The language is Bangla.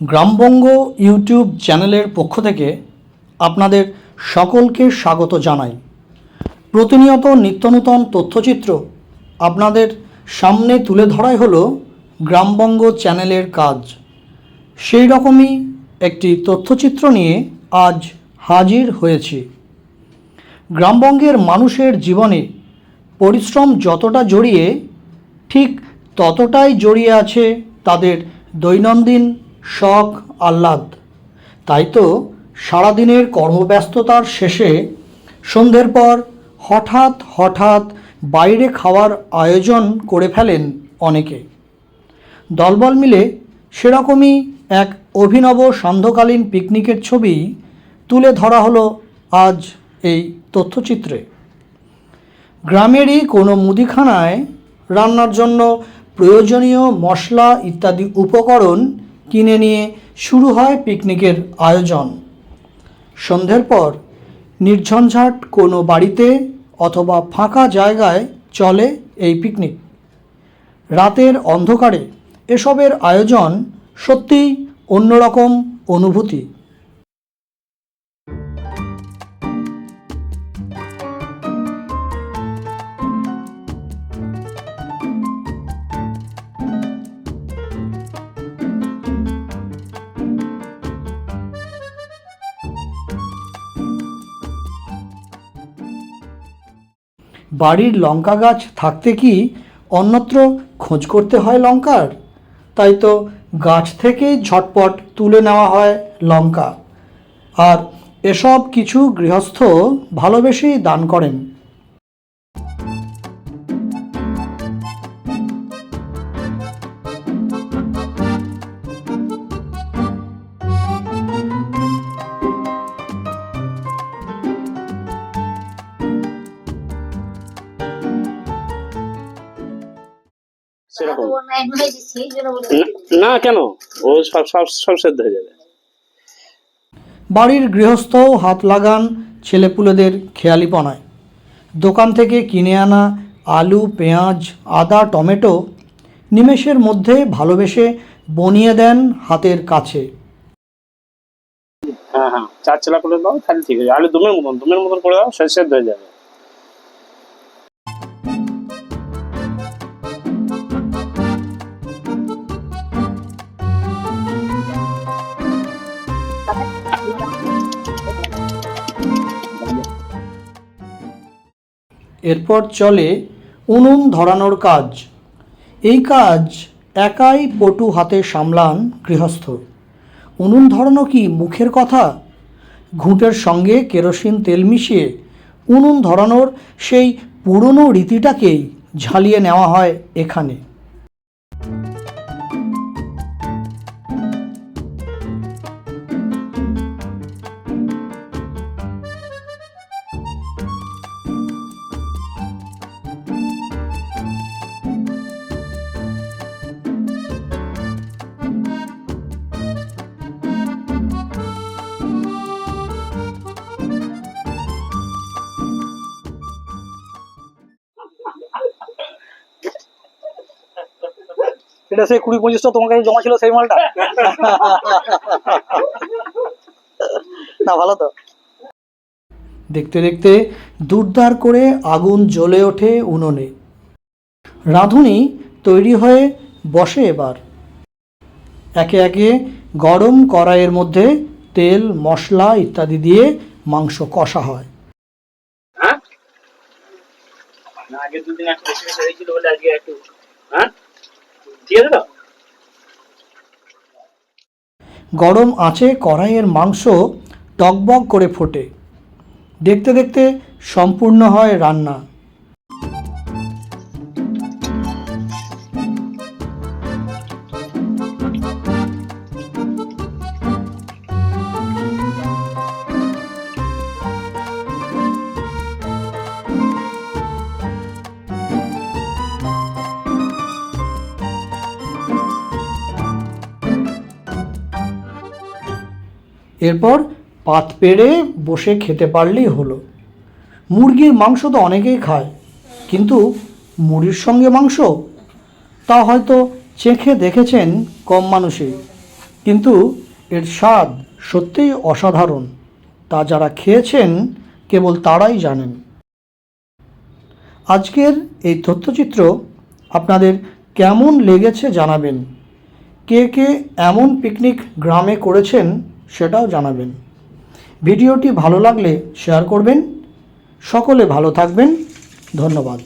গ্রামবঙ্গ ইউটিউব চ্যানেলের পক্ষ থেকে আপনাদের সকলকে স্বাগত জানাই। প্রতিনিয়ত নিত্যনূতন তথ্যচিত্র আপনাদের সামনে তুলে ধরাই হলো গ্রামবঙ্গ চ্যানেলের কাজ। সেই রকমই একটি তথ্যচিত্র নিয়ে আজ হাজির হয়েছি। গ্রামবঙ্গের মানুষের জীবনে পরিশ্রম যতটা জড়িয়ে, ঠিক ততটাই জড়িয়ে আছে তাদের দৈনন্দিন শখ, আহ্লাদ। তাই তো সারাদিনের কর্মব্যস্ততার শেষে সন্ধ্যের পর হঠাৎ হঠাৎ বাইরে খাওয়ার আয়োজন করে ফেলেন অনেকে। দলবল মিলে সেরকমই এক অভিনব সান্ধ্যকালীন পিকনিকের ছবি তুলে ধরা হলো আজ এই তথ্যচিত্রে। গ্রামেরই কোনো মুদিখানায় রান্নার জন্য প্রয়োজনীয় মশলা ইত্যাদি উপকরণ কিনে নিয়ে শুরু হয় পিকনিকের আয়োজন। সন্ধ্যের পর নির্ঝঞ্ঝাট কোনো বাড়িতে অথবা ফাঁকা জায়গায় চলে এই পিকনিক। রাতের অন্ধকারে এসবের আয়োজন সত্যিই অন্যরকম অনুভূতি। বাড়ির লঙ্কা গাছ থাকতে কি অন্যত্র খোঁজ করতে হয় লঙ্কার? তাই তো গাছ থেকেই ঝটপট তুলে নেওয়া হয় লঙ্কা। আর এসব কিছু গৃহস্থ ভালোবেসেই দান করেন। সেরকম। না কেন? ও সব সব সব সেদ্ধ হয়ে যাবে। বাড়ির গৃহস্থও হাত লাগান ছেলেপুলেদের খেয়ালিপনায়। দোকান থেকে কিনে আনা আলু পেঁয়াজ আদা টমেটো নিমেষের মধ্যে ভালোবেসে বনিয়ে দেন হাতের কাছে। হ্যাঁ হ্যাঁ। চার চেলা করে দাও তাহলে ঠিক আছে আলু দুমের মতন দুমের মতন করে দাও সে সেদ্ধ হয়ে যাবে। এরপর চলে উনুন ধরানোর কাজ। এই কাজ একাই পটু হাতে সামলান গৃহস্থ। উনুন ধরানো কি মুখের কথা? ঘুঁটের সঙ্গে কেরোসিন তেল মিশিয়ে উনুন ধরানোর সেই পুরনো রীতিটাকেই ঝালিয়ে নেওয়া হয় এখানে। এটা সেই কুড়ি পঁচিশটা তোমার কাছে জমা ছিল সেই মালটা? না ভালো তো। দেখতে দেখতে দুর্দার করে আগুন জ্বলে ওঠে উনুনে। রাঁধুনি তৈরি হয়ে বসে এবার। একে একে গরম কড়াইয়ের মধ্যে তেল মশলা ইত্যাদি দিয়ে মাংস কষা হয়। হ্যাঁ? না আগে দুদিন একটু বেশি বেশি হয়েছিল বলে আজকে একটু হ্যাঁ? ঠিক আছে গরম আঁচে কড়াইয়ের মাংস টকবক করে ফোটে। দেখতে দেখতে সম্পূর্ণ হয় রান্না। এরপর পাত পেড়ে বসে খেতে পারলেই হলো। মুরগির মাংস তো অনেকেই খায়, কিন্তু মুড়ির সঙ্গে মাংস? তা হয়তো চেখে দেখেছেন কম মানুষই, কিন্তু এর স্বাদ সত্যিই অসাধারণ। তা যারা খেয়েছেন, কেবল তারাই জানেন। আজকের এই তথ্যচিত্র আপনাদের কেমন লেগেছে জানাবেন। কে কে এমন পিকনিক গ্রামে করেছেন সেটাও জানাবেন। ভিডিওটি ভালো লাগলে শেয়ার করবেন। সকলে ভালো থাকবেন। ধন্যবাদ।